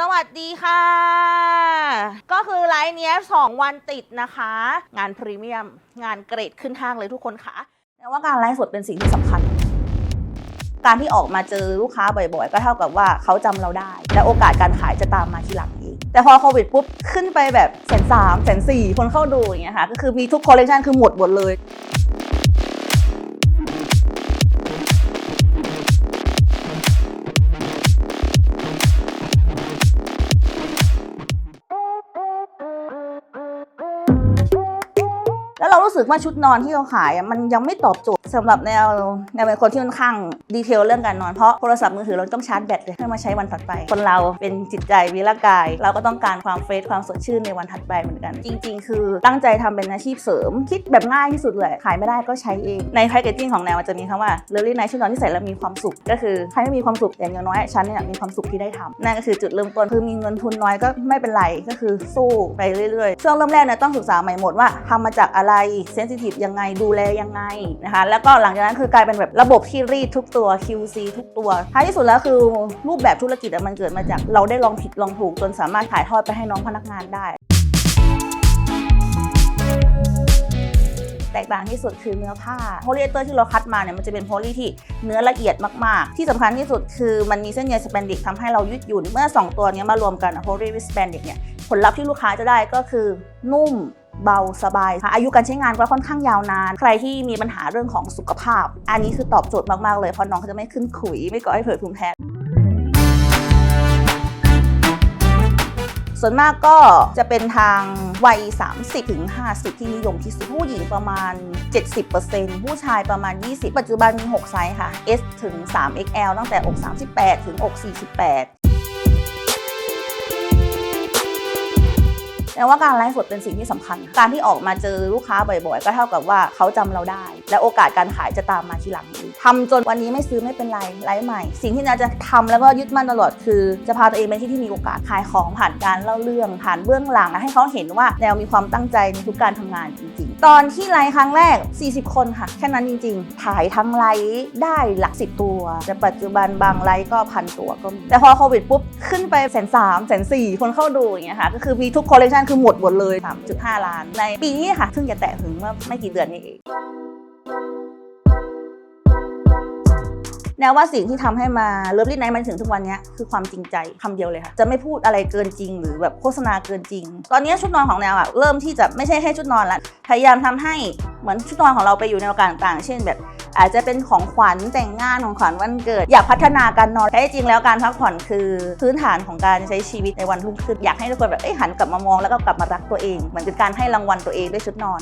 สวัสดีค่ะ ก็คือไลฟ์เนี้ยสองวันติดนะคะ งานพรีเมียม งานเกรดขึ้นห้างเลยทุกคนค่ะแต่ว่าการไลฟ์สดเป็นสิ่งที่สำคัญ การที่ออกมาเจอลูกค้าบ่อยๆ ก็เท่ากับว่าเขาจำเราได้ และโอกาสการขายจะตามมาทีหลังเองแต่พอโควิดปุ๊บ ขึ้นไปแบบแสนสามแสนสี่คนเข้าดูอย่างเงี้ยค่ะก็คือมีทุกคอลเลคชันคือหมดหมดเลย แล้วเรารู้สึกว่าชุดนอนที่เราขายมันยังไม่ตอบโจทย์สำหรับแนวแนวเป็นคนที่ค่อนข้างดีเทลเรื่องการนอนเพราะโทรศัพท์มือถือเราต้องชาร์จแบตเลยเพื่อมาใช้วันถัดไป คนเราเป็นจิตใจวิร่ากาย เราก็ต้องการความเฟรชความสดชื่นในวันถัดไปเหมือนกัน จริง ๆ คือตั้งใจทำเป็นอาชีพเสริม คิดแบบง่ายที่สุดเลย ขายไม่ได้ก็ใช้เอง ในแพคเกจจิ้งของแนวมันจะมีคำว่าเลิฟลี่ไนชุดนอนที่ใส่แล้วมีความสุข ก็คือใครไม่มีความสุขอย่างน้อยฉันเนี่ยมีความสุขที่ได้ทำนั่นก็คือจุดเริ่มต้นคือมีเงินทุนน้อยก็ไม่เป็นไรก็คือสู้ไปเรื่อยๆช่วงเริ่มแรกเนี่ยต้องศึกษาใหม่หมดว่าทำมาจากอะไรเซนซิทีฟยังไงดูแลยังไงนะคะแล้วก็หลังจากนั้นคือกลายเป็นแบบระบบที่รีดทุกตัว QC ทุกตัวท้ายที่สุดแล้วคือรูปแบบธุรกิจมันเกิดมาจาก เราได้ลองผิดลองถูกจนสามารถถ่ายทอดไปให้น้องพนักงานได้แตกต่างที่สุดคือเนื้อผ้าโพลีเอสเตอร์ที่เราคัดมาเนี่ยมันจะเป็นโพลีที่เนื้อละเอียดมากๆ ที่สำคัญที่สุดคือมันมีเส้นใยสแปนดิกทำให้เรายืดหยุ่น เมื่อ 2 ตัวนี้มารวมกันโพลีวิสแปนดิกเนี่ยผลลัพธ์ที่ลูกค้าจะได้ก็คือนุ่ม เบาสบายค่ะอายุการใช้งานก็ค่อนข้างยาวนาน ใครที่มีปัญหาเรื่องของสุขภาพ อันนี้คือตอบโจทย์มาก ๆ เลย เพราะน้องเขาจะไม่ขึ้นขุย ไม่ก่อให้เกิดภูมิแพ้ส่วนมากก็จะเป็นทางวัย 30 ถึง 50 ที่นิยมที่สุดผู้หญิงประมาณ 70%ผู้ชายประมาณ 20 ปัจจุบันมี 6 ไซส์ค่ะ S ถึง 3XL ตั้งแต่อก 38 ถึงอก 48 แต่ว่าการไลฟ์สดเป็นสิ่งที่สำคัญ การที่ออกมาเจอลูกค้าบ่อยๆ ก็เท่ากับว่าเขาจำเราได้ และโอกาสการขายจะตามมาทีหลังเองทำจนวันนี้ไม่ซื้อไม่เป็นไรไลฟ์ใหม่ สิ่งที่นาจะทำแล้วก็ยึดมั่นตลอดคือ จะพาตัวเองไปที่ที่มีโอกาสขายของผ่านการเล่าเรื่องผ่านเบื้องหลังให้เขาเห็นว่าแนวมีความตั้งใจในทุกการทำงานจริงๆ ตอนที่ไลฟ์ครั้งแรก 40 คนค่ะ แค่นั้นจริง ๆ ถ่ายทั้งไลฟ์ได้หลักสิบตัว แต่ปัจจุบันบางไลฟ์ก็พันตัวก็มีแต่พอโควิดปุ๊บขึ้นไปแสนสามแสนสี่คนเข้าดูอย่างเงี้ยค่ะก็คือมีทุกคอลเลคชันคือหมดหมดเลย 3.5 ล้าน ในปีนี้ค่ะเพิ่งจะแตะถึงเมื่อไม่กี่เดือนนี้เองแนวว่าสิ่งที่ทำให้มาเลิฟลี่ไนท์มันถึงทุกวันนี้คือความจริงใจคำเดียวเลยค่ะจะไม่พูดอะไรเกินจริง หรือแบบโฆษณาเกินจริง ตอนนี้ชุดนอนของแนวอะเริ่มที่จะไม่ใช่แค่ชุดนอนละพยายามทำให้เหมือนชุดนอนของเราไปอยู่ในโอกาสต่างๆ เช่นแบบ อาจจะเป็นของขวัญแต่งงานของขวัญวันเกิด อยากพัฒนาการนอนแท้จริงแล้วการพักผ่อนคือพื้นฐานของการใช้ชีวิตในวันรุ่งขึ้นอยากให้ทุกคนแบบเอ้ยหันกลับมามองแล้วก็กลับมารักตัวเองเหมือนเป็นการให้รางวัลตัวเองด้วยชุดนอน